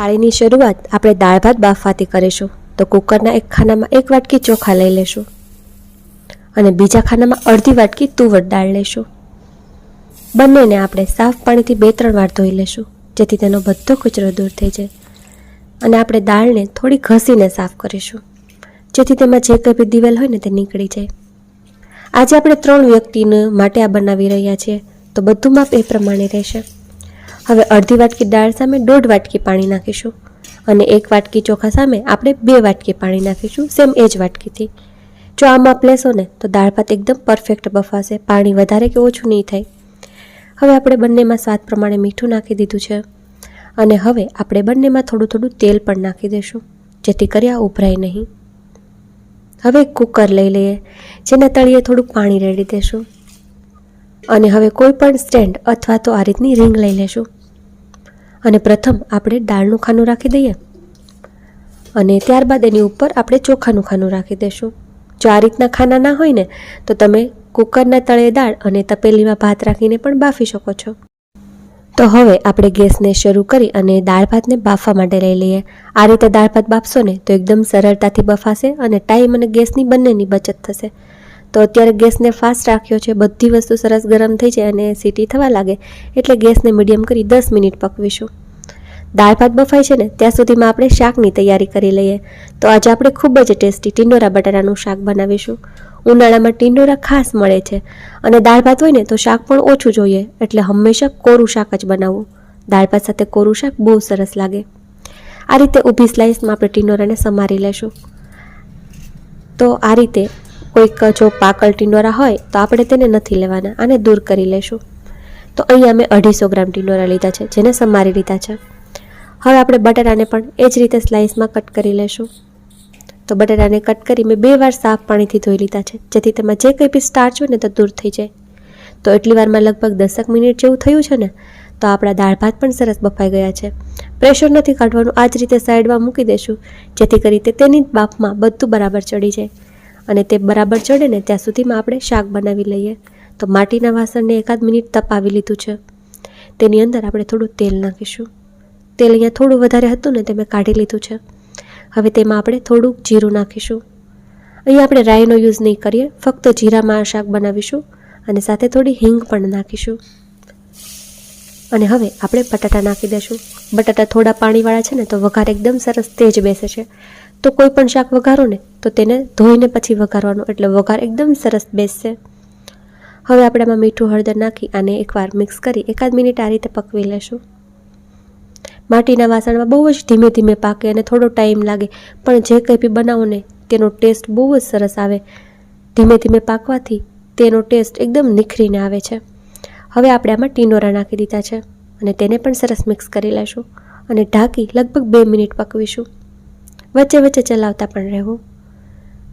થાળીની શરૂઆત આપણે દાળ ભાત બાફવાથી કરીશું. તો કુકરના એક ખાનામાં એક વાટકી ચોખા લઈ લેશું. અને બીજા ખાનામાં અડધી વાટકી તુવર દાળ લેશું. બંનેને આપણે સાફ પાણીથી બે ત્રણ વાર ધોઈ લેશું, જેથી તેનો બધો કચરો દૂર થઈ જાય. અને આપણે દાળને થોડી ઘસીને સાફ કરીશું, જેથી તેમાં જે કંઈ બી દિવેલ હોય ને તે નીકળી જાય. આજે આપણે ત્રણ વ્યક્તિને માટે આ બનાવી રહ્યા છીએ, તો બધું માપ એ પ્રમાણે રહેશે. હવે અડધી વાટકી દાળ સામે દોઢ વાટકી પાણી નાખીશું અને એક વાટકી ચોખા સામે આપણે બે વાટકી પાણી નાખીશું સેમ એ જ વાટકીથી. જો આ માપ લેશો ને, તો દાળ ભાત એકદમ પરફેક્ટ બફાશે પાણી વધારે કે ઓછું નહીં થાય. હવે આપણે બંનેમાં સ્વાદ પ્રમાણે મીઠું નાખી દીધું છે. અને હવે આપણે બંનેમાં થોડું થોડું તેલ પણ નાખી દઈશું જેથી કરી આ ઉભરાય નહીં. હવે કુકર લઈ લઈએ, જેના તળિયે થોડુંક પાણી રેડી દેશું. અને હવે કોઈ પણ સ્ટેન્ડ અથવા તો આ રીતની રિંગ લઈ લેશું. અને પ્રથમ આપણે દાળનું ખાનું રાખી દઈએ. અને ત્યારબાદ એની ઉપર આપણે ચોખાનું ખાનું રાખી દઈશું. જો આ રીતના ખાના ના હોય ને, તો તમે કુકરના તળે દાળ અને તપેલીમાં ભાત રાખીને પણ બાફી શકો છો. તો હવે આપણે ગેસને શરૂ કરી અને દાળ ભાતને બાફવા માટે લઈ લઈએ. આ રીતે દાળ ભાત બાફશો ને, તો એકદમ સરળતાથી બફાશે અને ટાઈમ અને ગેસની બંનેની બચત થશે. તો અત્યારે ગેસને ફાસ્ટ રાખ્યો છે. બધી વસ્તુ સરસ ગરમ થઈ જાય અને સીટી થવા લાગે એટલે ગેસને મીડિયમ કરી દસ મિનિટ પકવીશું. દાળ ભાત બફાય છે ને, ત્યાં સુધીમાં આપણે શાકની તૈયારી કરી લઈએ. તો આજે આપણે ખૂબ જ ટેસ્ટી ટીંડોરા બટાટાનું શાક બનાવીશું. ઉનાળામાં ટીંડોરા ખાસ મળે છે. અને દાળ ભાત હોય ને, તો શાક પણ ઓછું જોઈએ. એટલે હંમેશા કોરું શાક જ બનાવવું. દાળ ભાત સાથે કોરું શાક બહુ સરસ લાગે. આ રીતે ઊભી સ્લાઇસમાં આપણે ટીંડોરાને સમારી લેશું. તો આ રીતે કોઈક જો પાકળ ટીંડોરા હોય તો આપણે તેને નથી લેવાના, આને દૂર કરી લેશું. તો અહીંયા અમે અઢીસો ગ્રામ ટીંડોરા લીધા છે, જેને સમારી લીધા છે. હવે આપણે બટાટાને પણ એ જ રીતે સ્લાઇસમાં કટ કરી લેશું. તો બટાટાને કટ કરી મેં બે વાર સાફ પાણીથી ધોઈ લીધા છે, જેથી તેમાં જે કંઈ બી સ્ટાર્ચ હોય ને તો દૂર થઈ જાય. તો એટલી વારમાં લગભગ દસક મિનિટ જેવું થયું છે ને, તો આપણા દાળ ભાત પણ સરસ બફાઈ ગયા છે. પ્રેશર નથી કાઢવાનું, આ જ રીતે સાઈડમાં મૂકી દેશું, જેથી કરી તે તેની બાફમાં બધું બરાબર ચડી જાય. અને તે બરાબર ચડે ને ત્યાં સુધીમાં આપણે શાક બનાવી લઈએ. તો માટીના વાસણને એકાદ મિનિટ તપાવી લીધું છે. તેની અંદર આપણે થોડું તેલ નાખીશું. તેલ અહીંયા થોડું વધારે હતું ને તે મેં કાઢી લીધું છે. હવે તેમાં આપણે થોડુંક જીરું નાખીશું. અહીંયા આપણે રાઈનો યુઝ નહીં કરીએ, ફક્ત જીરામાં આ શાક બનાવીશું અને સાથે થોડી હિંગ પણ નાખીશું. અને હવે આપણે બટાટા નાખી દઈશું બટાટા થોડા પાણીવાળા છે ને તો વઘાર એકદમ સરસ તેજ બેસે છે. તો કોઈ પણ શાક વઘારો ને, તો તેને ધોઈને પછી વઘારવાનું. એટલે વઘાર એકદમ સરસ બેસશે. હવે આપણે આમાં મીઠું, હળદર નાખી અને એકવાર મિક્સ કરી એકાદ મિનિટ આ રીતે પકવી લેશું. માટીના વાસણમાં બહુ જ ધીમે ધીમે પાકે અને થોડો ટાઈમ લાગે, પણ જે કંઈ બી બનાવો ને, તેનો ટેસ્ટ બહુ જ સરસ આવે. ધીમે ધીમે પાકવાથી તેનો ટેસ્ટ એકદમ નિખરીને આવે છે. હવે આપણે આમાં ટીનોરા નાખી દીધા છે અને તેને પણ સરસ મિક્સ કરી લેશું અને ઢાંકી લગભગ બે મિનિટ પકવીશું. વચ્ચે વચ્ચે ચલાવતા પણ રહેવું.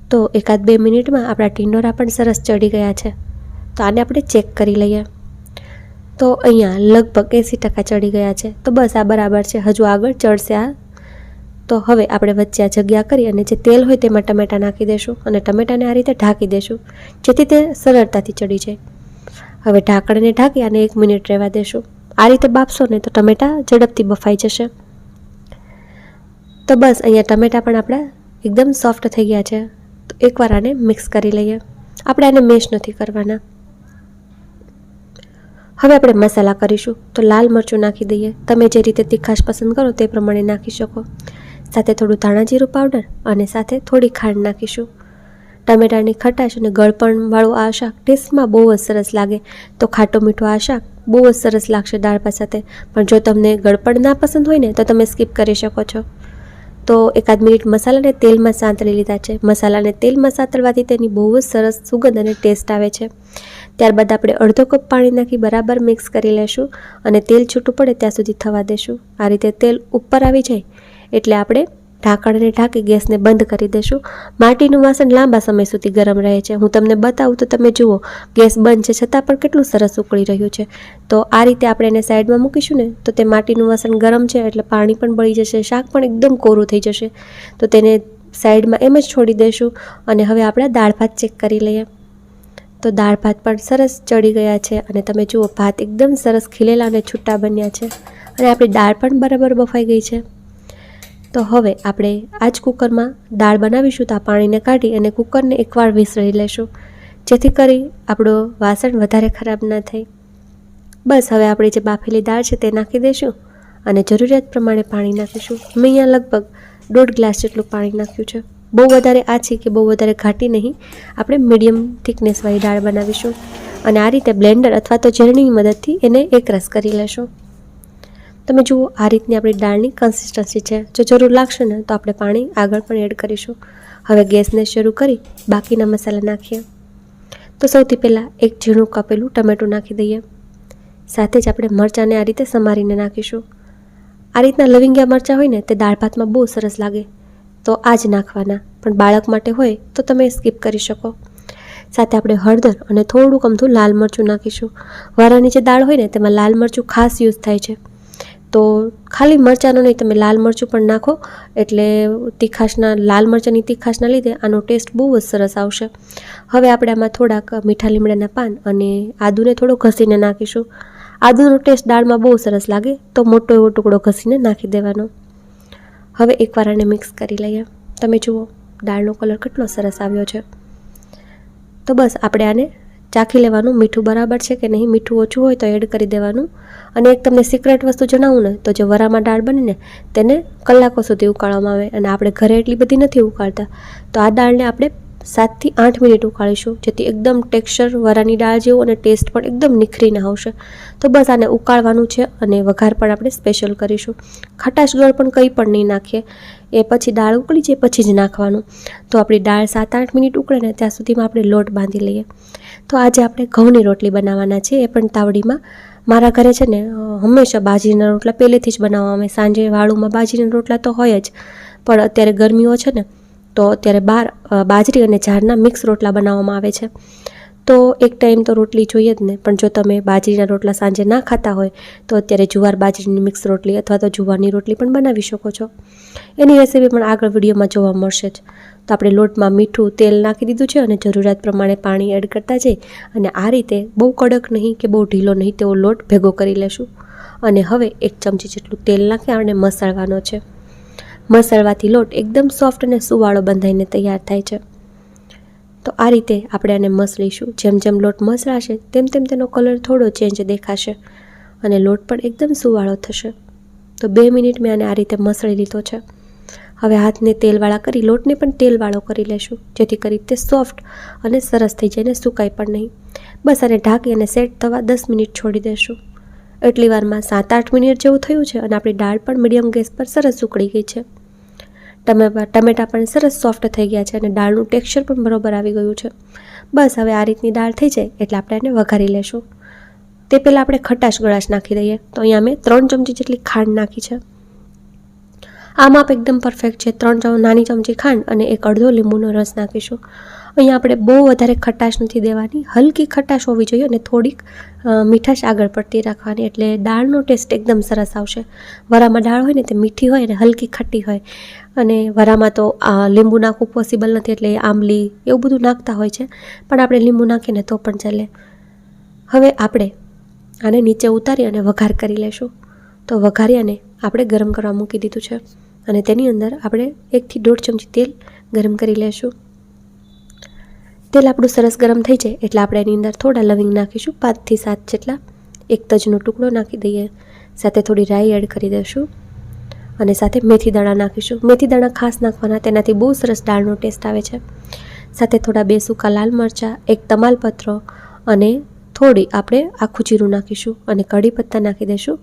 તો એકાદ બે મિનિટમાં આપણા ટિંડોરા પણ સરસ ચડી ગયા છે. તો આને આપણે ચેક કરી લઈએ. તો અહીંયા લગભગ એંસી ટકા ચડી ગયા છે. તો બસ આ બરાબર છે. હજુ આગળ ચડશે આ. તો હવે આપણે વચ્ચે આ જગ્યા કરી અને જે તેલ હોય તેમાં ટમેટાં નાખી દઈશું અને ટમેટાને આ રીતે ઢાંકી દઈશું જેથી તે સરળતાથી ચડી જાય. હવે ઢાંકણને ઢાંકી અને એક મિનિટ રહેવા દેશું. આ રીતે બાફશો ને તો ટમેટાં ઝડપથી બફાઈ જશે. તો બસ, અહીંયા ટમેટાં પણ આપણા એકદમ સોફ્ટ થઈ ગયા છે. તો એકવાર આને મિક્સ કરી લઈએ. આપણે આને મેશ નથી કરવાના. હવે આપણે મસાલા કરીશું. તો લાલ મરચું નાખી દઈએ. તમે જે રીતે તીખાશ પસંદ કરો તે પ્રમાણે નાખી શકો. સાથે થોડું ધાણા જીરું પાવડર અને સાથે થોડી ખાંડ નાખીશું. ટમેટાની ખટાશ અને ગળપણવાળું આ શાક ટેસ્ટમાં બહુ જ સરસ લાગે. તો ખાટો મીઠો આ શાક બહુ જ સરસ લાગશે દાળ સાથે. પણ જો તમને ગળપણ ના પસંદ હોય ને, તો તમે સ્કીપ કરી શકો છો. તો એકાદ મિનિટ મસાલાને તેલમાં સાંતળી લીધા છે. મસાલાને તેલમાં સાંતળવાથી તેની બહુ જ સરસ સુગંધ અને ટેસ્ટ આવે છે. ત્યારબાદ આપણે અડધો કપ પાણી નાખી બરાબર મિક્સ કરી લેશું અને તેલ છૂટું પડે ત્યાં સુધી થવા દેશું. આ રીતે તેલ ઉપર આવી જાય એટલે આપણે ઢાંકણને ઢાંકી ગેસને બંધ કરી દેશું. માટીનું વાસણ લાંબા સમય સુધી ગરમ રહે છે. હું તમને બતાવું તો તમે જુઓ, ગેસ બંધ છે છતાં પણ કેટલું સરસ ઉકળી રહ્યું છે. તો આ રીતે આપણે એને સાઈડમાં મૂકીશું ને, તો તે માટીનું વાસણ ગરમ છે એટલે પાણી પણ બળી જશે, શાક પણ એકદમ કોરું થઈ જશે. તો તેને સાઈડમાં એમ જ છોડી દઈશું અને હવે આપણે દાળ ભાત ચેક કરી લઈએ. તો દાળ ભાત પણ સરસ ચડી ગયા છે અને તમે જુઓ, ભાત એકદમ સરસ ખીલેલા અને છૂટા બન્યા છે. અને આપણી દાળ પણ બરાબર બફાઈ ગઈ છે. તો હવે આપણે આ જ કુકરમાં દાળ બનાવીશું તો આ પાણીને કાઢી અને કુકરને એકવાર વિસળી લેશું. જેથી કરી આપણો વાસણ વધારે ખરાબ ન થાય બસ હવે આપણી જે બાફેલી દાળ છે તે નાખી દઈશું અને જરૂરિયાત પ્રમાણે પાણી નાખીશું. મેં અહીંયા લગભગ દોઢ ગ્લાસ જેટલું પાણી નાખ્યું છે. બહુ વધારે આછી કે બહુ વધારે ઘાટી નહીં. આપણે મીડિયમ થિકનેસવાળી દાળ બનાવીશું. અને આ રીતે બ્લેન્ડર અથવા તો ઝેરણીની મદદથી એને એકરસ કરી લેશું. તમે જુઓ, આ રીતની આપણી દાળની કન્સિસ્ટન્સી છે. જો જરૂર લાગશે ને, તો આપણે પાણી આગળ પણ એડ કરીશું. હવે ગેસને શરૂ કરી બાકીના મસાલા નાખીએ. તો સૌથી પહેલાં એક ઝીણું કાપેલું ટમેટું નાખી દઈએ. સાથે જ આપણે મરચાંને આ રીતે સમારીને નાખીશું. આ રીતના લવિંગિયા મરચાં હોય ને, તે દાળ ભાતમાં બહુ સરસ લાગે. તો આ જ નાખવાના. પણ બાળક માટે હોય, તો તમે સ્કીપ કરી શકો. સાથે આપણે હળદર અને થોડુંક અમથું લાલ મરચું નાખીશું. વારાની જે દાળ હોય ને, તેમાં લાલ મરચું ખાસ યુઝ થાય છે. તો ખાલી મરચાંનો નહીં, તમે લાલ મરચું પણ નાખો. એટલે તીખાશના, લાલ મરચાંની તીખાશના લીધે આનો ટેસ્ટ બહુ જ સરસ આવશે. હવે આપણે આમાં થોડાક મીઠા લીમડાના પાન અને આદુને થોડો ઘસીને નાખીશું. આદુનો ટેસ્ટ દાળમાં બહુ સરસ લાગે, તો મોટો એવો ટુકડો ઘસીને નાખી દેવાનો. હવે એકવાર આને મિક્સ કરી લઈએ. તમે જુઓ, દાળનો કલર કેટલો સરસ આવ્યો છે. તો બસ, આપણે આને ચાખી લેવાનું, મીઠું બરાબર છે કે નહીં, મીઠું ઓછું હોય તો એડ કરી દેવાનું. અને એક તમને સિક્રેટ વસ્તુ જણાવું ને, તો જે વરામાં દાળ બને ને, તેને કલાકો સુધી ઉકાળવામાં આવે. અને આપણે ઘરે એટલી બધી નથી ઉકાળતા. તો આ દાળને આપણે સાતથી આઠ મિનિટ ઉકાળીશું, જેથી એકદમ ટેક્સચર વરાની દાળ જેવું અને ટેસ્ટ પણ એકદમ નિખરીને આવશે. તો બસ આને ઉકાળવાનું છે અને વઘાર પણ આપણે સ્પેશિયલ કરીશું. ખટાશ ગળ પણ કંઈ પણ નહીં નાખીએ. એ પછી દાળ ઉકળી જાય, પછી જ નાખવાનું. તો આપણી દાળ સાત આઠ મિનિટ ઉકળે ને, ત્યાં સુધીમાં આપણે લોટ બાંધી લઈએ. તો આજે આપણે ઘઉંની રોટલી બનાવવાના છે એ પણ તાવડીમાં. મારા ઘરે છે ને હંમેશા બાજરીના રોટલા પહેલેથી જ બનાવવા. અમે સાંજે વાળુમાં બાજરીના રોટલા તો હોય જ. પણ અત્યારે ગરમીઓ છે ને, તો અત્યારે બાર બાજરી અને ઝાડના મિક્સ રોટલા બનાવવામાં આવે છે. તો એક ટાઈમ તો રોટલી જોઈએ જ ને. પણ જો તમે બાજરીના રોટલા સાંજે ના ખાતા હોય, તો અત્યારે જુવાર બાજરીની મિક્સ રોટલી અથવા તો જુવારની રોટલી પણ બનાવી શકો છો. એની રેસીપી પણ આગળ વિડીયોમાં જોવા મળશે જ. તો આપણે લોટમાં મીઠું તેલ નાખી દીધું છે અને જરૂરિયાત પ્રમાણે પાણી એડ કરતા જઈ અને આ રીતે બહુ કડક નહીં કે બહુ ઢીલો નહીં તેવો લોટ ભેગો કરી લેશું. અને હવે એક ચમચી જેટલું તેલ નાખી આપણે મસાળવાનો છે. મસાળવાથી લોટ એકદમ સોફ્ટ અને સુવાળો બંધાઈને તૈયાર થાય છે. તો આ રીતે આપણે આને મસળીશું જેમ જેમ લોટ મસળાશે તેમ તેમ તેનો કલર થોડો ચેન્જ દેખાશે અને લોટ પણ એકદમ સુવાળો થશે. તો બે મિનિટ મેં આને આ રીતે મસળી લીધો છે. હવે હાથને તેલવાળા કરી, લોટને પણ તેલવાળો કરી લેશું, જેથી કરી તે સોફ્ટ અને સરસ થઈ જાય ને સુકાય પણ નહીં. બસ આને ઢાંકી અને સેટ થવા દસ મિનિટ છોડી દેશું. એટલી વારમાં સાત આઠ મિનિટ જેવું થયું છે અને આપણી દાળ પણ મીડિયમ ગેસ પર સરસ ઉકળી ગઈ છે. ટમેટા ટમેટા પણ સરસ સોફ્ટ થઈ ગયા છે અને દાળનું ટેક્સચર પણ બરોબર આવી ગયું છે. બસ હવે આ રીતની દાળ થઈ જાય એટલે આપણે એને વઘારી લેશું. તે પહેલાં આપણે ખટાશ ગળાશ નાખી દઈએ. તો અહીંયા મેં ત્રણ ચમચી જેટલી ખાંડ નાખી છે. આ માપ એકદમ પરફેક્ટ છે. ત્રણ ચમ, નાની ચમચી ખાંડ અને એક અડધો લીંબુનો રસ નાખીશું. અહીંયા આપણે બહુ વધારે ખટાશ નથી દેવાની. હલકી ખટાશ હોવી જોઈએ અને થોડીક મીઠાશ આગળ પડતી રાખવાની. એટલે દાળનો ટેસ્ટ એકદમ સરસ આવશે. વરામાં દાળ હોય ને તે મીઠી હોય અને હલકી ખટ્ટી હોય. અને વરામાં તો આ લીંબુ નાખવું પોસિબલ નથી એટલે આંબલી એવું બધું નાખતા હોય છે. પણ આપણે લીંબુ નાખીને તો પણ ચાલે. હવે આપણે આને નીચે ઉતારી અને વઘાર કરી લેશું. તો વઘારી અને આપણે ગરમ કરવા મૂકી દીધું છે. અને તેની અંદર આપણે એકથી દોઢ ચમચી તેલ ગરમ કરી લેશું. તેલ આપણું સરસ ગરમ થઈ જાય એટલે આપણે એની અંદર થોડા લવિંગ નાખીશું, પાંચથી સાત જેટલા. એક તજનો ટુકડો નાખી દઈએ. સાથે થોડી રાઈ એડ કરી દઈશું. અને સાથે મેથી દાણા નાખીશું. મેથી દાણા ખાસ નાખવાના, તેનાથી બહુ સરસ દાળનો ટેસ્ટ આવે છે. સાથે થોડા બે સૂકા લાલ મરચાં, એક તમાલપત્ર અને થોડી આપણે આખું જીરું નાખીશું અને કઢી પત્તા નાખી દઈશું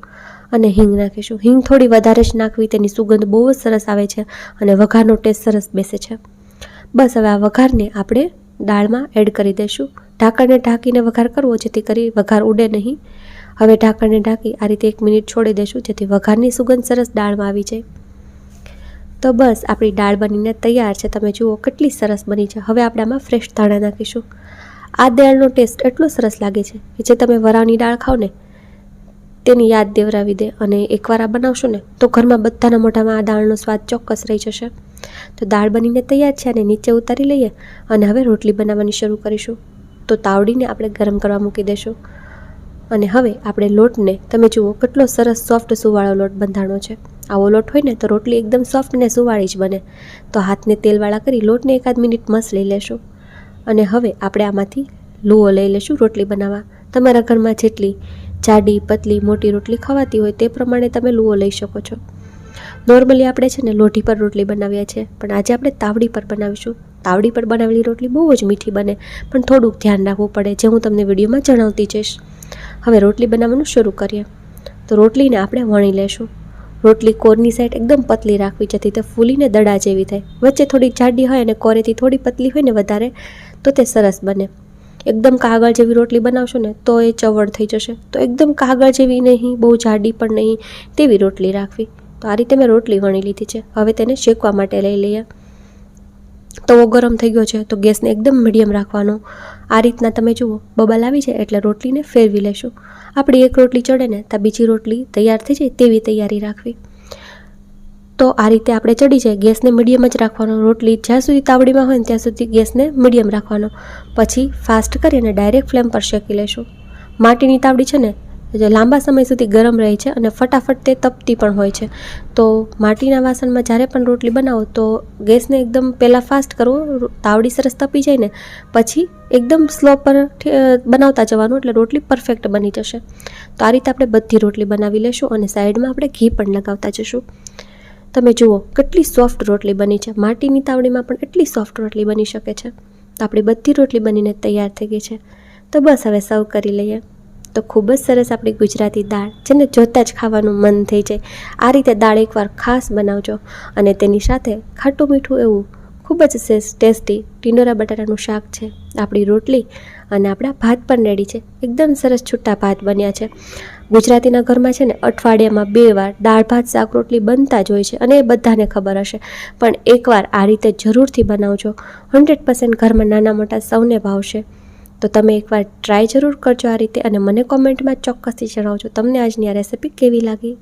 અને હિંગ નાખીશું. હિંગ થોડી વધારે જ નાખવી, તેની સુગંધ બહુ જ સરસ આવે છે અને વઘારનો ટેસ્ટ સરસ બેસે છે. બસ હવે આ વઘારને આપણે દાળમાં એડ કરી દઈશું. ઢાંકણને ઢાંકીને વઘાર કરવો, જેથી કરી વઘાર ઉડે નહીં. હવે ઢાંકણને ઢાંકી આ રીતે એક મિનિટ છોડી દઈશું જેથી વઘારની સુગંધ સરસ દાળમાં આવી જાય. તો બસ, આપણી દાળ બનીને તૈયાર છે. તમે જુઓ કેટલી સરસ બની છે. હવે આપણે આમાં ફ્રેશ ધાણા નાખીશું. આ દાળનો ટેસ્ટ એટલો સરસ લાગે છે કે જે તમે વરાવની દાળ ખાઓ ને, તેની યાદ દેવરાવી દે અને એકવાર આ બનાવશો ને, તો ઘરમાં બધાના મોઢામાં આ દાળનો સ્વાદ ચોક્કસ રહી જશે. તો દાળ બનીને તૈયાર છે અને નીચે ઉતારી લઈએ અને હવે રોટલી બનાવવાની શરૂ કરીશું. તો તાવડીને આપણે ગરમ કરવા મૂકી દઈશું અને હવે આપણે લોટને, તમે જુઓ કેટલો સરસ સોફ્ટ સુવાળો લોટ બંધાણો છે. આવો લોટ હોય ને તો રોટલી એકદમ સોફ્ટ ને સુવાળી જ બને. તો હાથને તેલવાળા કરી લોટને એકાદ મિનિટ મસળી લેશું. અને હવે આપણે આમાંથી લુઓ લઈ લેશું રોટલી બનાવવા. તમારા ઘરમાં જેટલી જાડી, પતલી, મોટી રોટલી ખવાતી હોય તે પ્રમાણે તમે લુઓ લઈ શકો છો. નોર્મલી આપણે છે ને લોઢી પર રોટલી બનાવીએ છીએ, પણ આજે આપણે તાવડી પર બનાવીશું. તાવડી પર બનાવેલી રોટલી બહુ જ મીઠી બને, પણ થોડુંક ધ્યાન રાખવું પડે, જે હું તમને વિડીયોમાં જણાવતી જઈશ. હવે રોટલી બનાવવાનું શરૂ કરીએ. તો રોટલીને આપણે વણી લેશું. રોટલી કોરની સાઈડ એકદમ પતલી રાખવી, જેથી તે ફૂલીને દડા જેવી થાય. વચ્ચે થોડી જાડી હોય અને કોરેથી થોડી પતલી હોય ને વધારે, તો તે સરસ બને. એકદમ કાગળ જેવી રોટલી બનાવશો ને, તો એ ચવડ થઈ જશે. તો એકદમ કાગળ જેવી નહીં, બહુ જાડી પણ નહીં, તેવી રોટલી રાખવી. તો આ રીતે મેં રોટલી વણી લીધી છે. હવે તેને શેકવા માટે લઈ લઈએ. તવો ગરમ થઈ ગયો છે, તો ગેસને એકદમ મીડિયમ રાખવાનો. આ રીતના તમે જુઓ, બબલ આવી છે એટલે રોટલીને ફેરવી લેશું. આપણી એક રોટલી ચડે ને ત્યાં બીજી રોટલી તૈયાર થઈ જાય તેવી તૈયારી રાખવી. તો આ રીતે આપણે ચડી જાય, ગેસને મીડિયમ જ રાખવાનો. રોટલી જ્યાં સુધી તાવડીમાં હોય ને, ત્યાં સુધી ગેસને મીડિયમ રાખવાનો. પછી ફાસ્ટ કરીને ડાયરેક્ટ ફ્લેમ પર શેકી લેશું. માટીની તાવડી છે ને જે લાંબા સમય સુધી ગરમ રહે છે અને ફટાફટ તે તપતી પણ હોય છે. તો માટીના વાસણમાં જ્યારે પણ રોટલી બનાવો તો ગેસને એકદમ પહેલાં ફાસ્ટ કરવો તાવડી સરસ તપી જાય ને, પછી એકદમ સ્લો પર બનાવતા જવાનું એટલે રોટલી પરફેક્ટ બની જશે. તો આ રીતે આપણે બધી રોટલી બનાવી લેશું અને સાઈડમાં આપણે ઘી પણ લગાવતા જશું. તમે જુઓ કેટલી સોફ્ટ રોટલી બની છે. માટીની તાવડીમાં પણ એટલી સોફ્ટ રોટલી બની શકે છે. તો આપણી બધી રોટલી બનીને તૈયાર થઈ ગઈ છે. તો બસ હવે સર્વ કરી લઈએ. તો ખૂબ જ સરસ આપણી ગુજરાતી દાળ જેને જોતાં જ ખાવાનું મન થઈ જાય. આ રીતે દાળ એકવાર ખાસ બનાવજો અને તેની સાથે ખાટું મીઠું એવું ખૂબ જ ટેસ્ટી ટીંડોરા બટાટાનું શાક છે, આપણી રોટલી અને આપણા ભાત પણ રેડી છે. એકદમ સરસ છૂટા ભાત બન્યા છે. ગુજરાતીના ઘરમાં છે ને, અઠવાડિયામાં બે વાર દાળ, ભાત, શાક, રોટલી બનતા જ હોય છે અને એ બધાને ખબર હશે. પણ એકવાર આ રીતે જરૂરથી બનાવજો. હંડ્રેડ પર્સન્ટ ઘરમાં નાના મોટા સૌને ભાવશે. તો તમે એકવાર ટ્રાય જરૂર કરજો આ રીતે અને મને કોમેન્ટમાં ચોક્કસથી જણાવજો. તમને આજની આ રેસિપી કેવી લાગી?